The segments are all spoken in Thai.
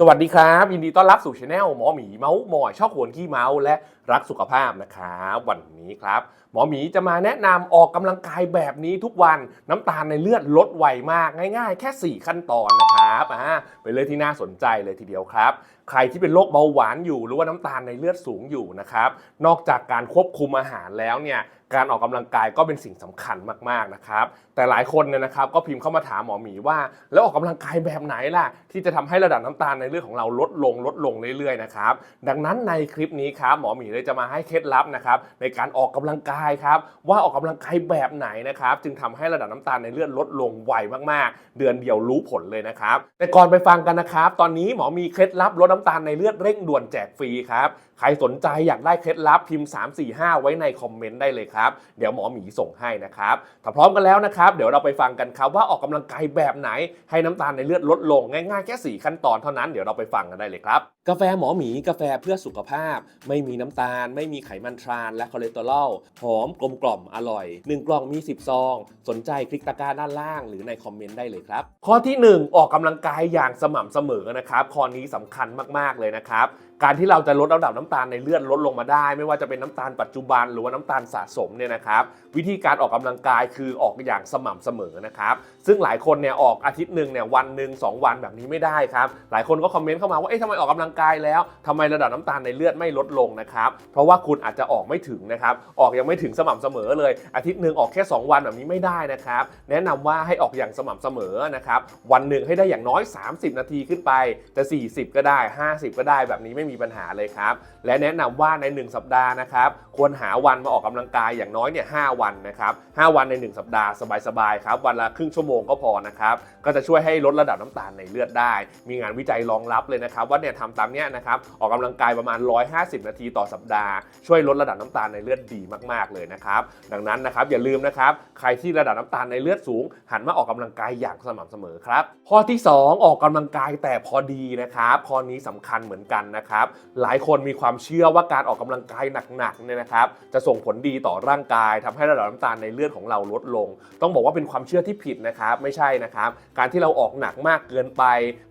สวัสดีครับยินดีต้อนรับสู่ช anel หมอหมีเมาส์มอยชอบหวนขี้เมาส์และรักสุขภาพนะครับวันนี้ครับ หมอหมีจะมาแนะนำออกกำลังกายแบบนี้ทุกวันน้ำตาลในเลือดลดไวมากง่ายๆ แค่ 4 ขั้นตอนนะครับอ่าเป็นเรื่องที่น่าสนใจเลยทีเดียวครับ ใครที่เป็นโรคเบาหวานอยู่ หรือว่าน้ำตาลในเลือดสูงอยู่นะครับ นอกจากการควบคุมอาหารแล้วเนี่ยการออกกำลังกายก็เป็นสิ่งสำคัญมากๆนะครับ แต่หลายคนเนี่ยนะครับก็พิมพ์เข้ามาถามหมอหมีว่า แล้วออกกำลังกายแบบไหนล่ะ ที่จะทำให้ระดับน้ำตาลในเลือดของเราลดลงลดลงเรื่อยๆนะครับดังนั้นในคลิปนี้ครับหมอหมีเลยจะมาให้เคล็ดลับนะครับในการออกกำลังกายครับว่าออกกำลังกายแบบไหนนะครับจึงทำให้ระดับน้ำตาลในเลือดลดลงไวมากๆ เดือนเดียวรู้ผลเลยนะครับแต่ก่อนไปฟังกันนะครับ ตอนนี้หมอมีเคล็ดลับลดน้ำตาลในเลือดเร่งด่วนแจกฟรีครับ ครสนใจอยากได้เคล็ดลับพิมพ์ 3 4 5 ไว้ในคอมเมนต์ได้เลยครับ เดี๋ยวหมอหมีส่งให้นะครับ ถ้าพร้อมกันแล้วนะครับ เดี๋ยวเราไปฟังกันครับว่าออกกำลังกายแบบไหน ให้น้ำตาลในเลือดลดลงง่ายๆแค่ 4 ขั้นตอนเท่านั้นเดี๋ยวเราไปฟังกันได้เลยครับ กาแฟหมอหมีกาแฟเพื่อสุขภาพ ไม่มีน้ำตาล ไม่มีไขมันทราน และคอเลสเตอรอลหอมกลมกล่อมอร่อย 1 กล่องมี 10 ซอง สนใจคลิกตะกร้าด้านล่าง หรือในคอมเมนต์ได้เลยครับข้อที่ 1 ออกกำลังกายอย่างสม่ำเสมอนะครับข้อนี้สำคัญมากๆเลยนะครับ การที่เราจะลดระดับน้ำตาลในเลือดลดลงมาได้ ไม่ว่าจะเป็นน้ำตาลปัจจุบันหรือว่าน้ำตาลสะสมเนี่ยนะครับวิธีการออกกำลังกายคือออกอย่างสม่ำเสมอนะครับซึ่งหลายคนเนี่ยออกอาทิตย์หนึ่งเนี่ยวันหนึ่งสองวันแบบนี้ไม่ได้ครับหลายคนก็คอมเมนต์เข้ามาว่าเอ๊ะทำไมออกกำลังกายแล้วทำไมระดับน้ำตาลในเลือดไม่ลดลงนะครับเพราะว่าคุณอาจจะออกไม่ถึงนะครับออกยังไม่ถึงสม่ำเสมอเลย อาทิตย์หนึ่งออกแค่ 2 วันแบบนี้ไม่ได้นะครับแนะนำว่าให้ออกอย่างสม่ำเสมอนะครับวันหนึ่งให้ได้อย่างน้อย 30 นาทีขึ้นไปจะ 40 ก็ได้ 50 ก็ได้แบบนี้ไม่มีีปัญหาเลยครับ และแนะนำว่าใน 1 สัปดาห์นะครับ ควรหาวันมาออกกำลังกายอย่างน้อยเนี่ย5วันนะครับ5วันใน 1 สัปดาห์สบายๆครับ วันละครึ่งชั่วโมงก็พอนะครับ ก็จะช่วยให้ลดระดับน้ำตาลในเลือดได้ มีงานวิจัยรองรับเลยนะครับ ว่าเนี่ยทำตามเนี้ยนะครับ ออกกำลังกายประมาณ 150 นาทีต่อสัปดาห์ ช่วยลดระดับน้ำตาลในเลือดดีมากๆเลยนะครับ ดังนั้นนะครับอย่าลืมนะครับใครที่ระดับน้ำตาลในเลือดสูง หันมาออกกำลังกายอย่างสม่ำเสมอครับข้อที่ 2 ออกกำลังกายแต่พอดีนะครับข้อนี้สำคัญเหมือนกันนะครับหลายคนมีความเชื่อว่าการออกกำลังกายหนักๆเนี่ยนะครับจะส่งผลดีต่อร่างกายทำให้ระดับน้ำตาลในเลือดของเราลดลง ต้องบอกว่าเป็นความเชื่อที่ผิดนะครับไม่ใช่นะครับ การที่เราออกหนักมากเกินไป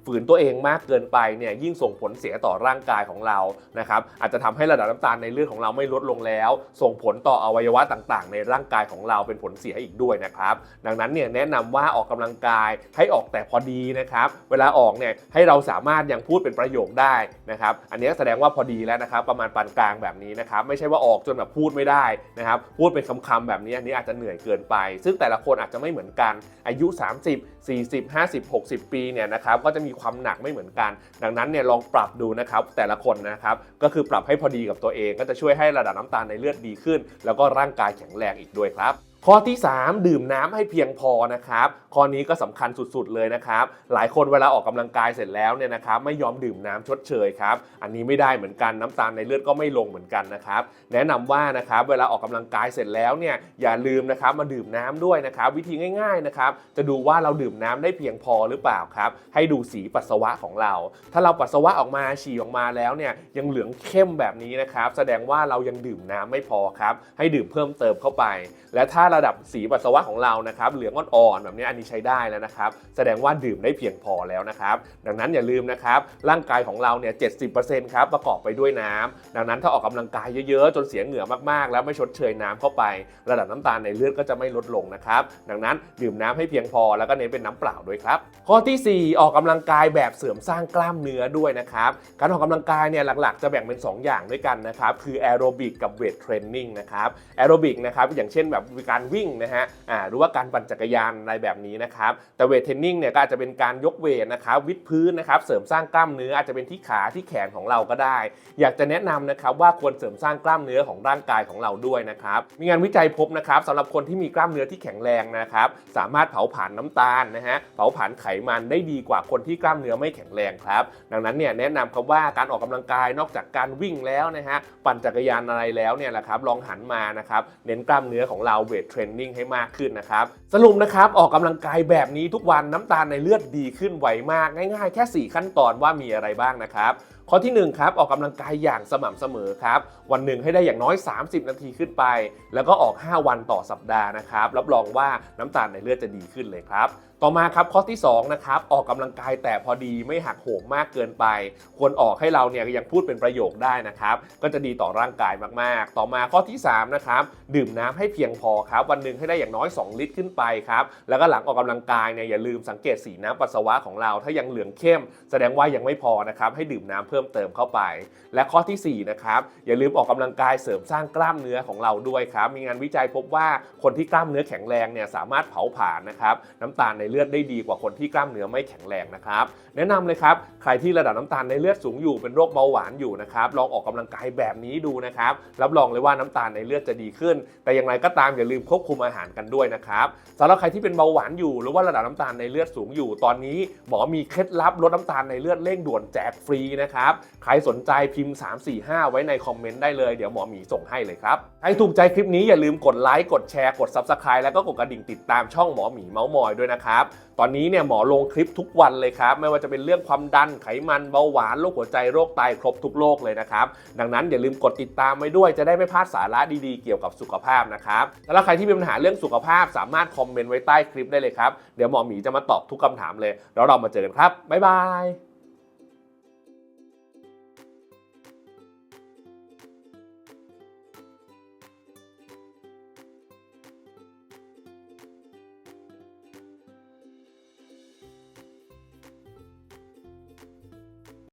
ฝืนตัวเองมากเกินไปเนี่ยยิ่งส่งผลเสียต่อร่างกายของเรานะครับอาจจะทำให้ระดับน้ำตาลในเลือดของเราไม่ลดลงแล้ว ส่งผลต่ออวัยวะต่างๆ ในร่างกายของเราเป็นผลเสียอีกด้วยนะครับดังนั้นเนี่ยแนะนำว่าออกกำลังกายให้ออกแต่พอดีนะครับเวลาออกเนี่ยให้เราสามารถยังพูดเป็นประโยคได้นะครับอันนี้แสดงว่าพอดีแล้วนะครับประมาณปานกลางแบบนี้นะครับไม่ใช่ว่าออกจนแบบพูดไม่ได้นะครับพูดเป็นคำๆแบบนี้อันนี้อาจจะเหนื่อยเกินไป ซึ่งแต่ละคนอาจจะไม่เหมือนกัน อายุ 30 40 50 60 ปีเนี่ยนะครับก็จะมีความหนักไม่เหมือนกัน ดังนั้นเนี่ยลองปรับดูนะครับแต่ละคนนะครับก็คือปรับให้พอดีกับตัวเอง ก็จะช่วยให้ระดับน้ำตาลในเลือดดีขึ้น แล้วก็ร่างกายแข็งแรงอีกด้วยครับ ข้อที่ 3 ดื่มน้ำให้เพียงพอนะครับ ข้อนี้ก็สำคัญสุดๆเลยนะครับ หลายคนเวลาออกกำลังกายเสร็จแล้วเนี่ยนะครับ ไม่ยอมดื่มน้ำชดเชยครับ อันนี้ไม่ได้เหมือนกันน้ำตาลในเลือดก็ไม่ลงเหมือนกันนะครับ แนะนำว่านะครับเวลาออกกำลังกายเสร็จแล้วเนี่ยอย่าลืมนะครับมาดื่มน้ำด้วยนะครับ วิธีง่ายๆนะครับจะดูว่าเราดื่มน้ำได้เพียงพอหรือเปล่าครับ ให้ดูสีปัสสาวะของเรา ถ้าเราปัสสาวะออกมาฉี่ออกมาแล้วเนี่ยยังเหลืองเข้มแบบนี้นะครับ แสดงว่าเรายังดื่มน้ำไม่พอครับ ให้ดื่มเพิ่มเติมเข้าไป และถ้าระดับสีปัสสาวะของเรานะครับเหลืองอ่อนๆแบบนี้อันนี้ใช้ได้แล้วนะครับ แสดงว่าดื่มได้เพียงพอแล้วนะครับ ดังนั้นอย่าลืมนะครับ ร่างกายของเราเนี่ย70%ครับประกอบไปด้วยน้ำดังนั้นถ้าออกกำลังกายเยอะๆ จนเสียเหงื่อมากๆ แล้วไม่ชดเชยน้ำเข้าไป ระดับน้ำตาลในเลือดก็จะไม่ลดลงนะครับ ดังนั้นดื่มน้ำให้เพียงพอแล้วก็เน้นเป็นน้ำเปล่าด้วยครับ ข้อทีสี่4 ออกกำลังกายแบบเสริมสร้างกล้ามเนื้อด้วยนะครับการออกกำลังกายเนี่ยหลักๆ จะแบ่งเป็น 2 อย่างด้วยกันนะครับคือแอโรบิกกับเวทเทรนนิ่งนะครับแอโรบิกนะครับอย่างเช่นแบบการวิ่งนะฮะอ่าหรือว่าการปั่นจักรยานอะไรแบบนี้นะครับแต่เวทเทรนนิ่งเนี่ยก็อาจจะเป็นการยกเวทนะครับวิดพื้นนะครับเสริมสร้างกล้ามเนื้ออาจจะเป็นที่ขาที่แขนของเราก็ได้ อยากจะแนะนำนะครับว่าควรเสริมสร้างกล้ามเนื้อของร่างกายของเราด้วยนะครับมีงานวิจัยพบนะครับสำหรับคนที่มีกล้ามเนื้อที่แข็งแรงนะครับสามารถเผาผลาญน้ำตาลนะฮะเผาผลาญไขมันได้ดีกว่าคนที่กล้ามเนื้อไม่แข็งแรงครับ ดังนั้นเนี่ยแนะนำครับว่าการออกกำลังกายนอกจากการวิ่งแล้วนะฮะปั่นจักรยานอะไรแล้วเนี่ยแหละครับลองหันมานะครับเน้นกล้ามเนื้อของเราเวทเทรนนิ่งให้มากขึ้นนะครับ สรุปนะครับ ออกกำลังกายแบบนี้ทุกวันน้ำตาลในเลือดดีขึ้นไวมาก ง่ายๆ แค่ 4 ขั้นตอนว่ามีอะไรบ้างนะครับ ข้อที่ 1 ครับ ออกกำลังกายอย่างสม่ำเสมอครับ วันหนึ่งให้ได้อย่างน้อย 30 นาทีขึ้นไป แล้วก็ออก 5 วันต่อสัปดาห์นะครับ รับรองว่าน้ำตาลในเลือดจะดีขึ้นเลยครับต่อมาครับข้อที่2นะครับออกกำลังกายแต่พอดีไม่หักโหมมากเกินไป ควรออกให้เราเนี่ยยังพูดเป็นประโยคได้นะครับ ก็จะดีต่อร่างกายมากๆ ต่อมาข้อที่3นะครับดื่มน้ำให้เพียงพอครับ วันหนึ่งให้ได้อย่างน้อย 2 ลิตรขึ้นไปครับแล้วก็หลังออกกำลังกายเนี่ยอย่าลืมสังเกตสีน้ำปัสสาวะของเรา ถ้ายังเหลืองเข้ม แสดงว่ายังไม่พอนะครับให้ดื่มน้ำเพิ่มเติมเข้าไป และข้อทีสี่ 4 นะครับ อย่าลืมออกกำลังกายเสริมสร้างกล้ามเนื้อของเราด้วยครับ มีงานวิจัยพบว่าคนที่กล้ามเนื้อแข็งแรงเนี่ยสามารถเผาผลาญนะครับน้ำตาลในเลือดได้ดีกว่าคนที่กล้ามเนื้อไม่แข็งแรงนะครับ แนะนำเลยครับ ใครที่ระดับน้ำตาลในเลือดสูงอยู่เป็นโรคเบาหวานอยู่นะครับ ลองออกกำลังกายแบบนี้ดูนะครับ รับรองเลยว่าน้ำตาลในเลือดจะดีขึ้น แต่อย่างไรก็ตามอย่าลืมควบคุมอาหารกันด้วยนะครับสำหรับใครที่เป็นเบาหวานอยู่หรือว่าระดับน้ำตาลในเลือดสูงอยู่ ตอนนี้หมอมีเคล็ดลับลดน้ำตาลในเลือดเร่งด่วนแจกฟรีนะครับใครสนใจพิมพ์ 3 4 5 ไว้ในคอมเมนต์ได้เลย เดี๋ยวหมอหมีส่งให้เลยครับ ใครถูกใจคลิปนี้อย่าลืมกดไลค์ กดแชร์ กด Subscribe แล้วก็กดกระดิ่งติดตามช่องหมอหมีเมาส์มอยด้วยนะครับ ตอนนี้เนี่ยหมอลงคลิปทุกวันเลยครับ ไม่ว่าจะเป็นเรื่องความดัน ไขมันเบาหวานโรคหัวใจโรคไตครบทุกโรคเลยนะครับ ดังนั้นอย่าลืมกดติดตามไว้ด้วยจะได้ไม่พลาดสาระดีๆเกี่ยวกับสุขภาพนะครับแล้วใครที่มีปัญหาเรื่องสุขภาพสามารถคอมเมนต์ไว้ใต้คลิปได้เลยครับ เดี๋ยวหมอหมีจะมาตอบทุกคำถามเลย แล้วเรามาเจอกันครับ บ๊ายบาย